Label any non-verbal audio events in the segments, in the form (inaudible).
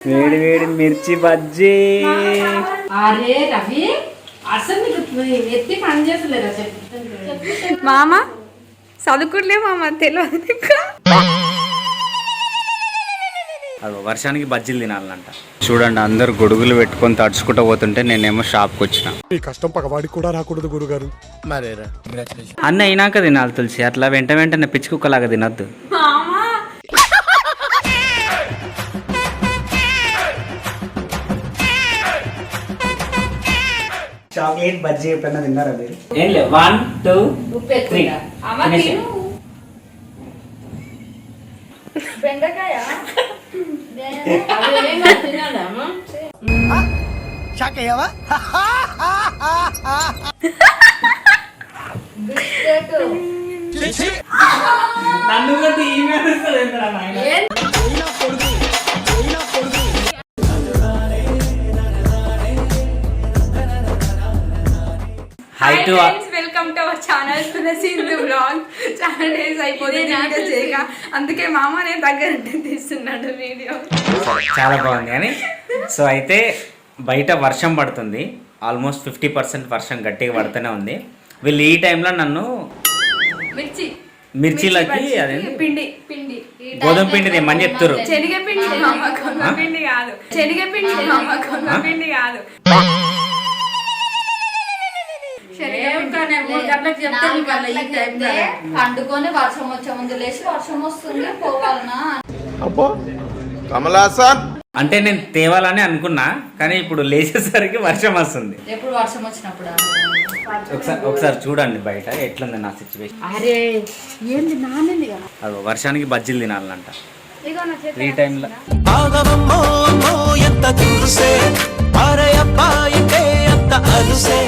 వేడి వేడి మిర్చి బజ్జీ. అరే రవి అసలు నీకు ఎత్తి పని చెప్పు. మామ చదువుకులే మామ తెలియదు. అగో వర్షానికి బజ్జీలు తినాలంట. చూడండి అందరు గొడుగులు పెట్టుకొని తడుచుకుంటూ పోతుంటే నేనేమో షాప్కి వచ్చిన. ఈ కష్టం పగవాడికి కూడా రాకూడదు గురుగారు. మరేరా అన్న అయినాక తినాలి తులసి. అట్లా వెంట వెంటనే పిచ్చి కుక్కలాగా తినద్దు. చాక్లెట్ బజ్జీ ఎప్పుడైనా తిన్నారా మీరు? ఏం లేదు. వన్ టూ తిను. బెండకాయ? నన్ను కొట్టి hi to welcome to our channel Tulasi Hindu blog చాలా డేస్ అయిపోయింది వీడియో చేయక. అందుకే మామ నేను దగ్గర తీస్తున్నాడు వీడియో చాలా బాగుంది. కానీ సో అయితే బయట వర్షం పడుతుంది. ఆల్మోస్ట్ ఫిఫ్టీ పర్సెంట్ వర్షం గట్టిగా పడుతూనే ఉంది. వీళ్ళు ఈ టైంలో నన్ను మిర్చి. మిర్చీలకి అదే పిండి. పిండి. గోధుమ పిండి తెమ్మని చెప్తారు శనగపిండి? పిండి కాదు. శనగపిండి? పిండి కాదు. పండుకొని వర్షం వచ్చే ముందు లేచి వర్షం వస్తుంది పోవాలనా? అబ్బో కమలాసన్ అంటే నేను తేవాలని అనుకున్నా కానీ ఇప్పుడు లేచేసరికి వర్షం వస్తుంది. ఎప్పుడు వర్షం వచ్చినప్పుడు? ఒకసారి ఒకసారి చూడండి బయట ఎట్లుంది నా సిచ్యువేషన్ అరే ఏంది నానింది కదా? అదో వర్షానికి బజ్జీలు తినాలంట. ఇగో నా చేతి ఈ టైంలో ఎంత పారయప్పాయితే అంత అరుసే.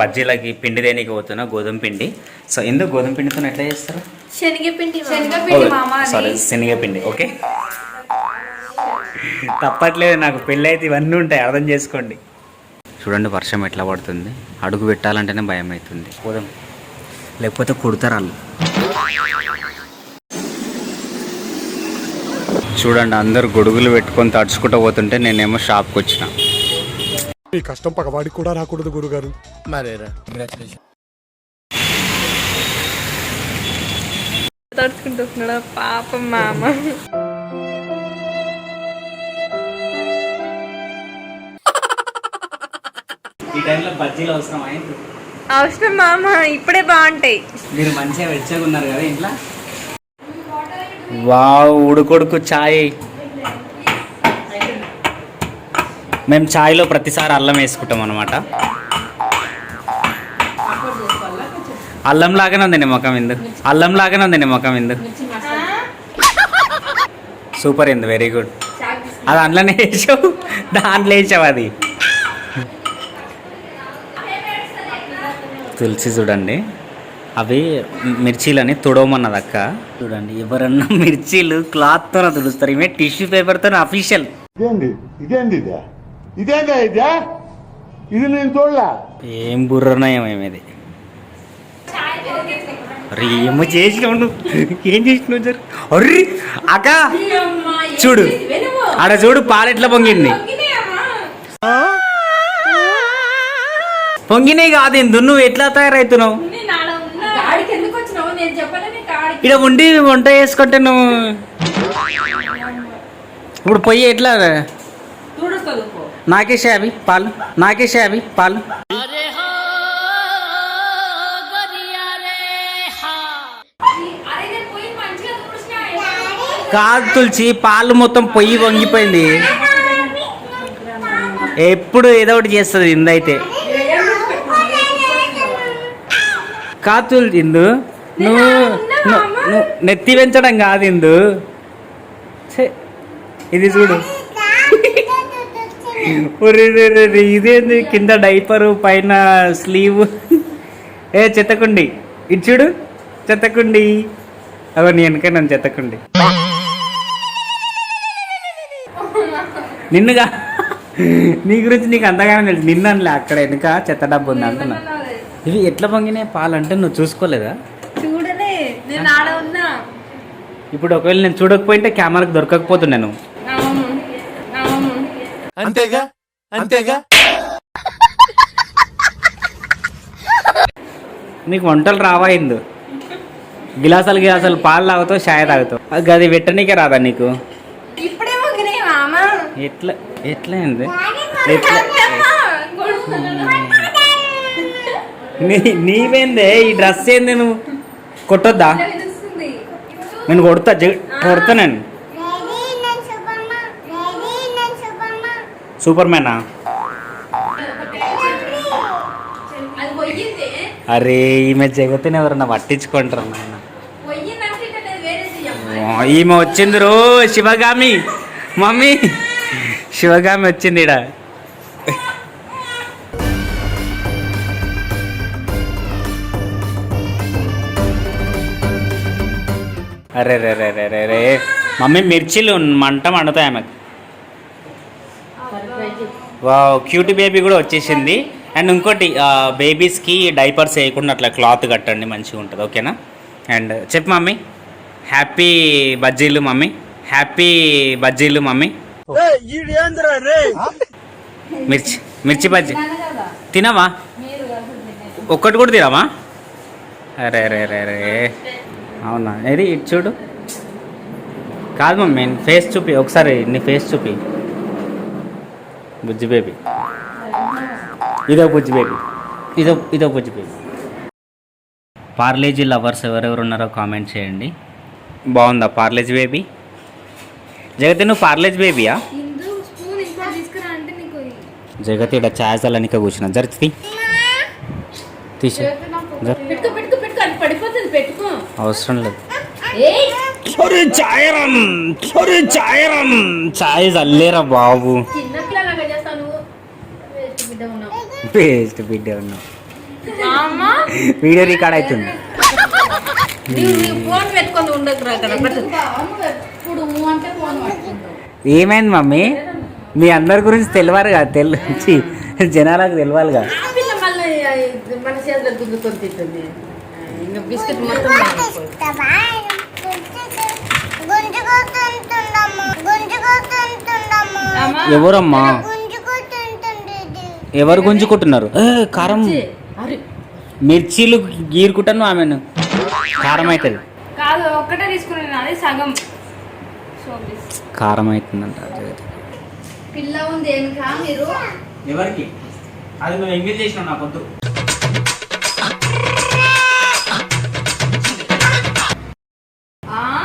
బజ్జీలకి పిండి దేనికి పోతున్నా? గోధుమ పిండి. సో ఎందుకు గోధుమ పిండితో ఎట్లా చేస్తారు? శనగపిండి శనగపిండి మామ. సారీ శనగపిండి ఓకే. తప్పట్లేదు నాకు పెళ్ళి అయితే ఇవన్నీ ఉంటాయి అర్థం చేసుకోండి. చూడండి వర్షం ఎట్లా పడుతుంది? అడుగు పెట్టాలంటేనే భయం అవుతుంది. పోదాం లేకపోతే కుడతారు వాళ్ళు చూడండి అందరు గొడుగులు పెట్టుకొని తడుచుకుంటూ పోతుంటే నేనేమో షాప్కి వచ్చిన. ఈ కష్టం పగవాడికి కూడా రాకూడదు గురుగారు. మరేరా? తడుచుకుంటున్నాడు పాపం మామ. ఈ టైంలో బజ్జీలు అవసరం అయింది అవసరం మామ ఇప్పుడే బాగుంటాయి. మీరు మంచిగా వెచ్చగా ఉన్నారు కదా ఇంట్లో? వావ్ ఉడుకొడుకు ఛాయ్. మేము ఛాయ్లో ప్రతిసారి అల్లం వేసుకుంటాం అనమాట అల్లం లాగానే ఉంది నిమ్మకం ముఖం ఎందుకు అల్లం లాగానే ఉంది నిమ్మకం ముఖం ఎందుకు సూపర్ ఎందు వెరీ గుడ్. అది అందులోనే వేసావు? దాంట్లో వేసావు అది. తులసి చూడండి. అవి మిర్చీలని తుడవమన్నది అక్క. చూడండి ఎవరన్నా మిర్చీలు క్లాత్తోనే తుడుస్తారు? ఇవే టిష్యూ పేపర్తో అఫీషియల్ ఇదేంది? ఇదేంది ఇదే? ఇదేందా ఇదే? ఇది నేను చూడలే. ఏం బుర్రనయం ఏమేది అరే ఏమో చేసినావు నువ్వు? ఏం చేసినావు జరు? అర్రి అక్క చూడు. ఆడ చూడు పాలు ఎట్లా పొంగింది? పొంగినాయి కాదు ఎందు నువ్వు ఎట్లా తయారవుతున్నావు? ఇక్కడ ఉండి వంట చేసుకుంటే నువ్వు ఇప్పుడు పొయ్యి ఎట్లా? నాకేసే అవి పాలు. నాకేసే అవి పాలు. కాదు తులసి పాలు మొత్తం పొయ్యి వంగిపోయింది. ఎప్పుడు ఏదో ఒకటి చేస్తుంది ఇందైతే కాదు ఇందు. నువ్వు నెత్తి పెంచడం కాదు ఇందు. ఇది చూడు. ఇదేంది? కింద డైపరు పైన స్లీవ్. ఏ చెత్తకుండి. ఇటు చూడు. చెత్తకుండి. అగో నీ వెనక నన్ను చెత్తకుండి. నిన్నుగా? నీ గురించి నీకు అంతగానే తెలుసు. నిన్నలే అక్కడ వెనుక చెత్త డబ్బు ఉంది అంటున్నా. ఇవి ఎట్లా పొంగినాయి? పాలు అంటే నువ్వు చూసుకోలేదా? ఇప్పుడు ఒకవేళ నేను చూడకపోయింటే కెమెరాకి దొరకకపోతున్నాను అంతేగా? అంతేగా? నీకు వంటలు రావా ఇందు? గిలాసాలు గిలాసాలు పాలు తాగుతావు చాయ్ తాగుతావు. అది గది పెట్టనీకే రాదా నీకు? ఎట్లా ఎట్లా అయింది ఎట్లా? నీ నీవేందే? ఈ డ్రెస్ ఏంది నువ్వు? కొట్టొద్దా? నేను కొడతా జ- కొడతా నేను. సూపర్ మ్యానా అరే ఈమె జగతిని ఎవరన్నా పట్టించుకుంటారు నాయన? ఈమె వచ్చింది రో శివగామి. మమ్మీ శివగామి వచ్చింది ఇడ అరే రే రే రే రే రే. మమ్మీ మిర్చిలు మంట మండుతాయి ఆమెకు. వా క్యూటీ బేబీ కూడా వచ్చేసింది. అండ్ ఇంకోటి బేబీస్కి డైపర్స్ వేయకుండా అట్లా క్లాత్ కట్టండి మంచిగా ఉంటుంది ఓకేనా అండ్ చెప్పు మమ్మీ. హ్యాపీ బజ్జీలు మమ్మీ. హ్యాపీ బజ్జీలు మమ్మీ. మిర్చి మిర్చి బజ్జీ. తినవా? ఒక్కటి కూడా తినవా? అరే అరే అరే అరే. అవునా? ఏది ఇటు చూడు. కాదు మమ్మీ ఫేస్ చూపి ఒకసారి నీ ఫేస్ చూపి. బుజ్జి బేబీ. ఇదో బుజ్జి బేబీ. ఇదో ఇదో బుజ్జి బేబీ. పార్లేజీ లవర్స్ ఎవరెవరు ఉన్నారో కామెంట్ చేయండి. బాగుందా పార్లేజీ బేబీ? జగతి నువ్వు పార్లేజ్ బేబీయా? ఇందు స్పూన్ ఇంకా తీసుకురా అంటే నీకు జగతి ఇక్కడ ఛాయసాలనిక కూర్చున్నా జరుగుతుంది తీసే జర. పెట్టుకో పెట్టుకో పెట్టుకో. అది పడిపోతుంది పెట్టుకో. అవసరం లేదు. ఏయ్ ఒరే చాయరం ఒరే చాయరం చాయ్ చల్లేరా బాబు చిన్న పిల్లలాగా చేస్తావు నువ్వు వేస్ట్ బిడ్డ ఉన్నావు పేస్ట్ బిడ్డ ఉన్నావు. మామ? వీడియో రికార్డ్ అవుతుంది ఏమైంది మమ్మీ? మీ అందరి గురించి తెలియాలిగా తెలు ఛీ, జనాలకు తెలియాలిగా ఆ పిల్ల మళ్ళీ మన చేతిలో గుద్దుకొని తింటుంది ఇంకా బిస్కెట్ మొత్తం మారిపోయింది. ఎవరమ్మా ఎవరు గుంజుకుంటున్నారు? ఏ, కారం అరే. మిర్చీలు గీరుకుంటాను ఆమెను. కారం అవుతుంది కాదు ఒక్కటే తీసుకున్నాను అది సగం. కారం అవుతుందంట పిల్ల ఉంది ఏమికా మీరు? ఎవరికి? అది నువ్వు ఎంగేజ్ చేసినావు నా పొద్దు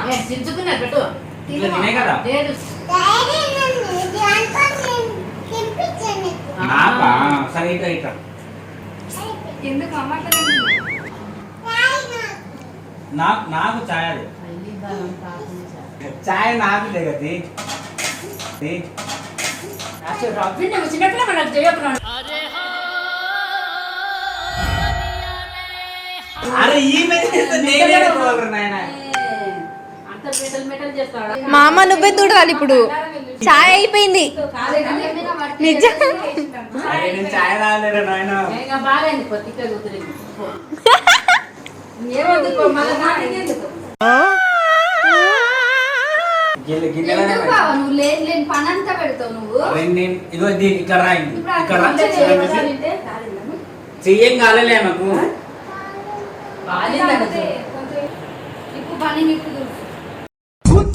ఏ, పెట్టు. తినే కదా? లేదు. నాకా సరే ఇట్లా ఇట్లా ఎందుకు అమ్మ అట్లా నాకు నాకు ఛాయ్ అది ఛాయ్ నాకు అరే చేస్తాడా? మామ నువ్వే చూడాలి ఇప్పుడు. చాయ్ అయిపోయింది. నిజం. ఇదిగో దీని ఇక్కడ రాయింది ఇక్కడ? చెయ్యం కాలేలే నాకు. బాగాలేదండి ఇప్పుడు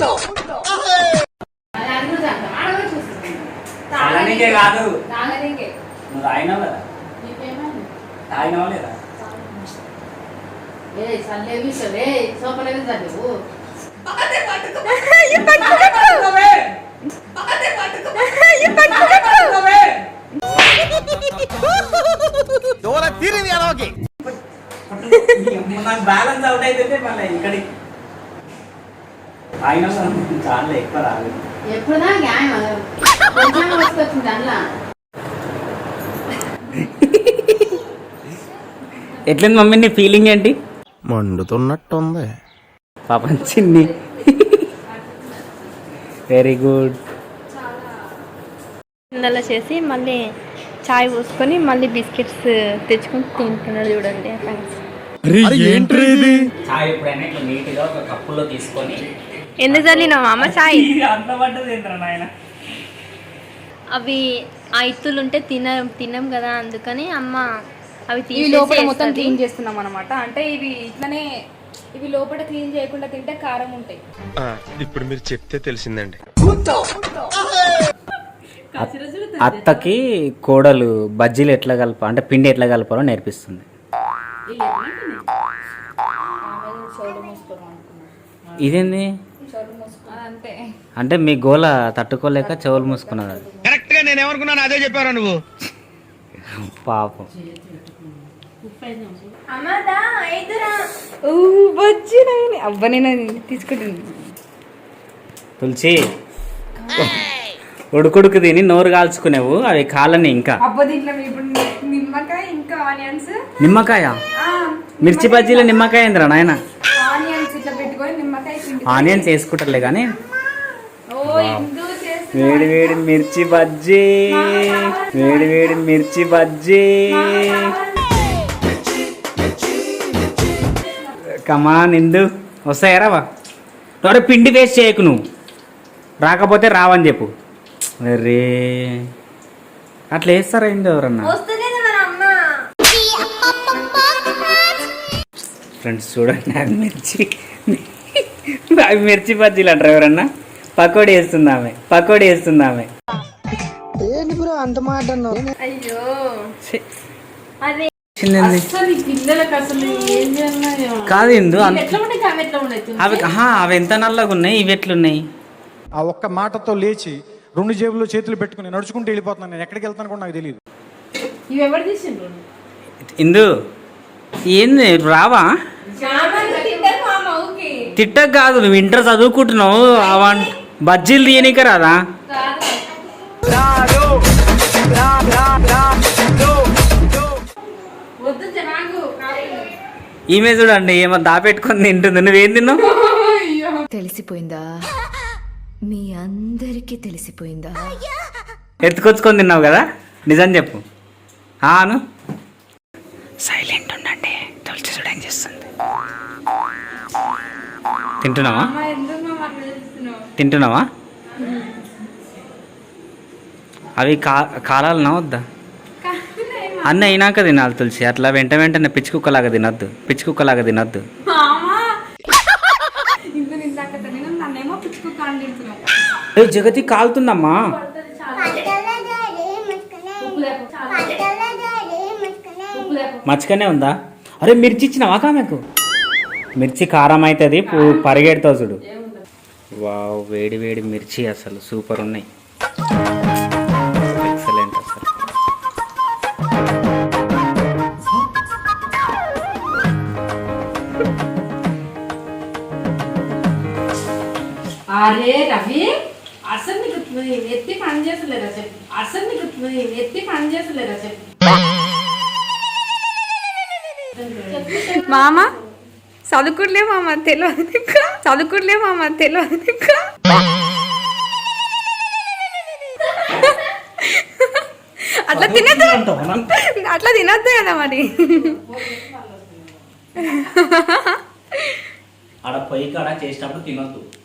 పని నీకు అలానికే కాదు. తాగనీకే. నువ్వు తాగినావు కదా తాగినావా లేదా? తీరింది అలాగే. నాకు బ్యాలెన్స్ అవుట్ అయితే మళ్ళీ ఇక్కడికి. ఆయన చాలా ఎక్కువ రాలేదు. ఎప్పుడుదా న్యాయం కొంచెం వస్తుంది అందులో ఎట్లుంది మమ్మీ నీ ఫీలింగ్ ఏంటి? మండుతున్నట్టుంది. పాపం చిన్ని. వెరీ గుడ్ అలా చేసి మళ్ళీ చాయ్ పోసుకొని మళ్ళీ బిస్కెట్స్ తెచ్చుకొని తింటున్నాడు చూడండి ఫ్రెండ్స్ చాయ్ ఎప్పుడైనా ఇట్లా నీట్గా ఒక కప్పులో తీసుకొని ఎందుకు చల్లినావు అమ్మ నాయన? అవి ఆ ఇత్తులు ఉంటే తిన తినం కదా అందుకని అమ్మ అవి తీసేసి లోపల మొత్తం. క్లీన్ చేస్తున్నాం అనమాట అంటే ఇవి ఇట్లనే ఇవి లోపల క్లీన్ చేయకుండా తింటే కారం ఉంటాయి. ఇప్పుడు మీరు చెప్తే తెలిసిందండి. అత్తకి కోడలు బజ్జీలు ఎట్లా కలప అంటే పిండి ఎట్లా కలపాలో నేర్పిస్తుంది. ఇదేంది? అంతే. అంటే మీ గోల తట్టుకోలేక చెవులు మూసుకున్నది అది. కరెక్ట్గా నేను ఏమనుకున్నాను అదే చెప్పారా నువ్వు. పాపం. అవ్వ నేను తీసుకుంటుంది తులసి ఉడుకుడుకు తిని నోరు కాల్చుకునేవు అవి కాలని ఇంకా. అవ్వ దీంట్లో ఇప్పుడు నిమ్మకాయ ఇంకా ఆనియన్స్. నిమ్మకాయ? మిర్చి బజ్జీలో నిమ్మకాయ. ఏందిరా నాయన ఆనియన్స్ ఇట్లా పెట్టుకొని నిమ్మకాయ పిండి ఆనియన్స్ వేసుకుంటారులే కానీ వేడి వేడి మిర్చి బజ్జీ. వేడి వేడి మిర్చి బజ్జీ. కమా నిందు వస్తాయా రావా? ఎవరో పిండి వేస్ట్ చేయకు నువ్వు. రాకపోతే రావని చెప్పు. అరే. అట్లా వేస్తారా ఏంది ఎవరన్నా? ఫ్రెండ్స్ చూడండి మిర్చి. (laughs) అవి మిర్చి బజ్జీలు అంటారు ఎవరన్నా? పకోడీ వేస్తుంది ఆమె పకోడీ వేస్తుంది ఆమె అయ్యో. ఛీ. చిన్నది. అసలు ఈ పిల్లలకు అసలు ఏం చేయాలి కాదు ఇందు అంత- ఎట్లా ఉండే అవి ఎట్లా అవి ఆహా, అవి ఎంత నల్లగా ఉన్నాయి? ఇవి ఎట్లున్నాయి? ఆ ఒక్క మాటతో లేచి రెండు జేబుల్లో చేతులు పెట్టుకుని నడుచుకుంటూ వెళ్ళిపోతున్నాను. నేను ఎక్కడికి వెళ్తాను కూడా నాకు తెలియదు ఇవి ఎవరు తీసిండ్రు? ఇందు ఏంది రావా? తిట్టక కాదు నువ్వు ఇంటర్ చదువుకుంటున్నావు అవన్ బజ్జీలు తీయనిక రాదా? ఈమె చూడండి ఏమో దాపెట్టుకొని తింటుంది. నువ్వేం తిన్నావు? తెలిసిపోయిందా? మీ అందరికీ తెలిసిపోయిందా? ఎత్తుకొచ్చుకొని తిన్నావు కదా? నిజం చెప్పు. ఆను? తింటున్నావా? తింటున్నావా? అవి కా కాలాలనా వద్దా అన్న అయినాక తినాలి తులసి. అట్లా వెంట వెంటనే పిచ్చి కుక్కలాగా తినొద్దు. పిచ్చి కుక్కలాగా తినొద్దు. ఏ జగతి కాలుతుందమ్మా. మచ్చకనే ఉందా? అరే మిర్చి ఇచ్చినావా కామెకు? మిర్చి కారం అవుతుంది పరిగెడతావు చూడు. వావ్ వేడి వేడి మిర్చి అసలు సూపర్ ఉన్నాయి. ఎక్సలెంట్ అసలు. అరే రవి అసలు నీకు ఎత్తి పని చేసలేదా చెప్పు. అసలు నీకు ఎత్తి పని చేసలేదా చెప్పు. మామ? చదువుకులే మామ తెలియదు నీకు చదువుకులే మామ తెలియదు అట్లా తినద్దు. అట్లా తినద్దు కదా మరి.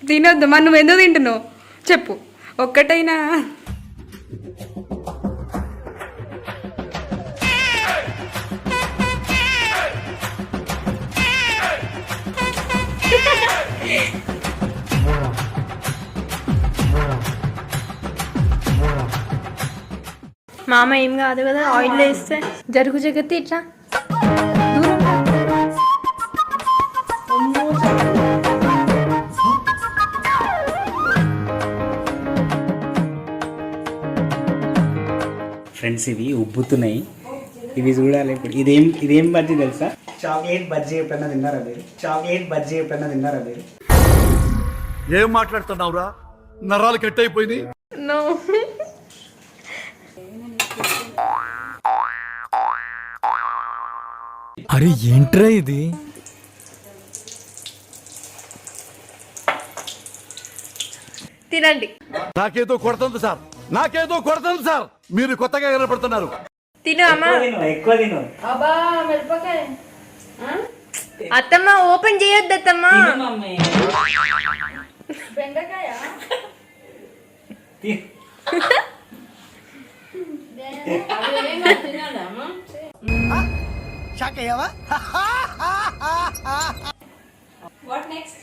తినొద్దు. మరి నువ్వు ఎందుకు తింటున్నావు? చెప్పు. ఒక్కటైనా. మామ ఏం కాదు కదా ఆయిల్ వేస్తే జరుగు జగతి ఇట్లా. ఫ్రెండ్స్ ఇవి ఉబ్బుతున్నాయి. ఇవి చూడాలి ఇప్పుడు. ఇదేం ఇదేం బజ్జీ తెలుసా? చాక్లెట్ బజ్జీ ఎప్పుడైనా తిన్నారా మీరు? చాక్లెట్ బజ్జీ ఎప్పుడైనా తిన్నారా మీరు? ఏం మాట్లాడుతున్నావురా? నరాలు కట్ అయిపోయింది అరే ఏంట్రా ఇది? తినండి. నాకేదో కొడుతుంది సార్. నాకేదో కొడుతుంది సార్. మీరు కొత్తగా కనపడుతున్నారు తిను అమ్మ. ఎక్కువ తిను ఎక్కువ తిను. అబ్బా మిరపకాయ. అత్తమ్మ ఓపెన్ చేయొద్దు అత్తమ్మ. తిను మమ్మీ. బెండకాయ తి- వాట్ నెక్స్ట్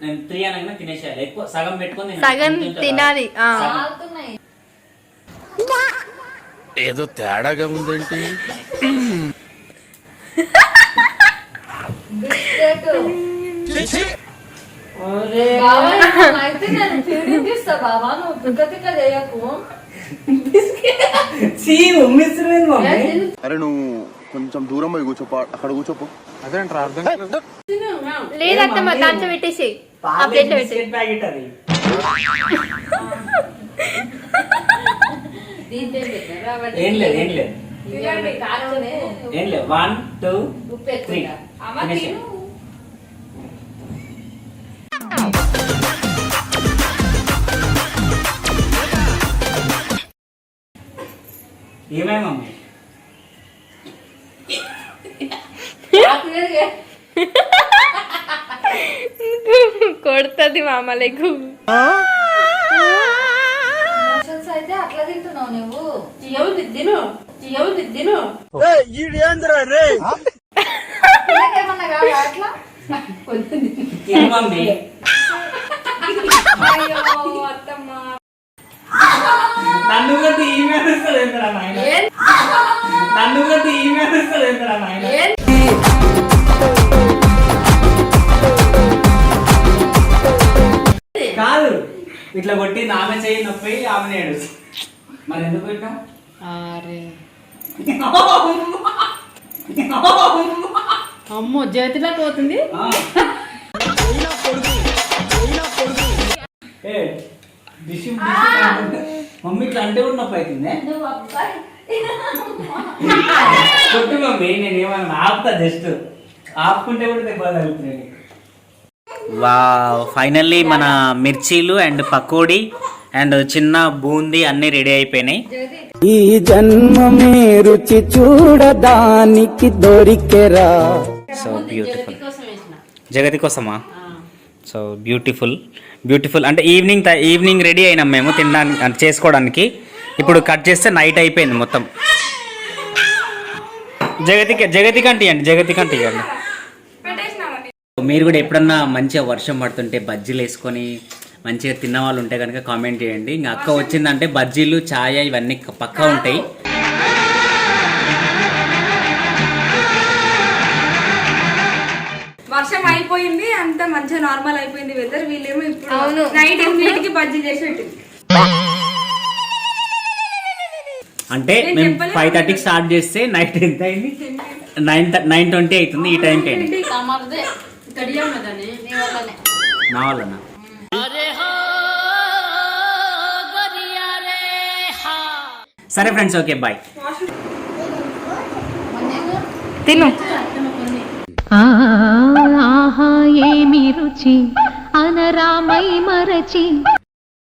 నేను త్రీ అనగా తినేసేయాలి ఎక్కువ సగం పెట్టుకొని తినాలి. సగం కొంచెం తింటా. తినాలి ఆ. సగం. కాలుతున్నాయి ఏదో తేడాగా అయితే నేను ఇస్తా బావా నువ్వు తిక్క తిక్క చేయకు అరే నువ్వు కొంచెం దూరం పోయి కూర్చోపో అక్కడ కూర్చోపో. అదేంట్రా అర్థం కాలేదు. లేదంటే మా దాంట్లో పెట్టేసి ఆ ప్లేట్లో పెట్టేసి. బిస్కెట్ ప్యాకెట్ అది? దీంతో పెట్టారా? వాటి ఏం లేదు. ఏం లేదు. ఇవ్వండి, కారంనే. ఏం లేదు వన్ టూ ఉప్పు త్రీ ఏమై మమ్మీ. కొడుతుంది మామ లెగ్గు అయితే అట్లా తింటున్నావు నువ్వు. అట్లా? కొంచెం అయ్యో నన్ను కొట్టి ఈమె అరుస్తుంది ఏంటరా నాయన? నన్ను కొట్టి ఈమె అరుస్తుంది ఏంటరా నాయన? కాదు ఇట్లా కొట్టి ఆమె చేయి నొప్పి ఆమె ఏడు మరి ఎందుకు పెట్టాం అమ్మో పోతుంది? ఏ, అంటుంటే, మమ్మీ ఇట్లా అంటే కూడా నొప్పి అవుతుంది కొట్టు మమ్మీ నేను ఏమన్నా ఆపుతా జస్ట్. ఆపుకుంటే కూడా దెబ్బ తగులుతుంది వా ఫైనల్లీ మన మిర్చీలు అండ్ పకోడీ అండ్ చిన్న బూందీ అన్ని రెడీ అయిపోయినాయి. ఈ జన్మమే రుచి చూడడానికి దొరికెరా. సో బ్యూటిఫుల్ జగతి కోసమా? So beautiful beautiful. అంటే ఈవినింగ్ ఈవినింగ్ రెడీ అయినాం మేము తినడానికి చేసుకోవడానికి. ఇప్పుడు కట్ చేస్తే నైట్ అయిపోయింది మొత్తం. జగతికి జగతికి అంటే ఇవ్వండి జగతికి అంటే ఇవ్వండి. మీరు కూడా ఎప్పుడన్నా మంచిగా వర్షం పడుతుంటే బజ్జీలు వేసుకొని మంచిగా తిన్న వాళ్ళు ఉంటే కనుక కామెంట్ చేయండి. ఇంకా అక్క వచ్చిందంటే బజ్జీలు ఛాయ ఇవన్నీ పక్కా ఉంటాయి. అయిపోయింది అంత మంచిగా నార్మల్ అయిపోయింది వెదర్ వీళ్ళేమో ఇప్పుడు అవును. నైట్ ఎనిమిదింటికి బజ్జీ చేసి పెట్టింది. అంటే మేము. ఫైవ్ థర్టీకి స్టార్ట్ చేస్తే నైట్ ఎంత అయింది? నైన్ నైన్ ట్వంటీ అవుతుంది ఈ టైంకి అయింది నీ వల్లనే. నా వల్లనా? సరే ఫ్రెండ్స్ ఓకే బాయ్ తిను. ఆహా ఏమి రుచి? అనరామై మరచి.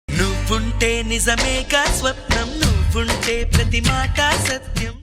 నువ్వుంటే నిజమేగా స్వప్నం నువ్వుంటే ప్రతి మాట సత్యం.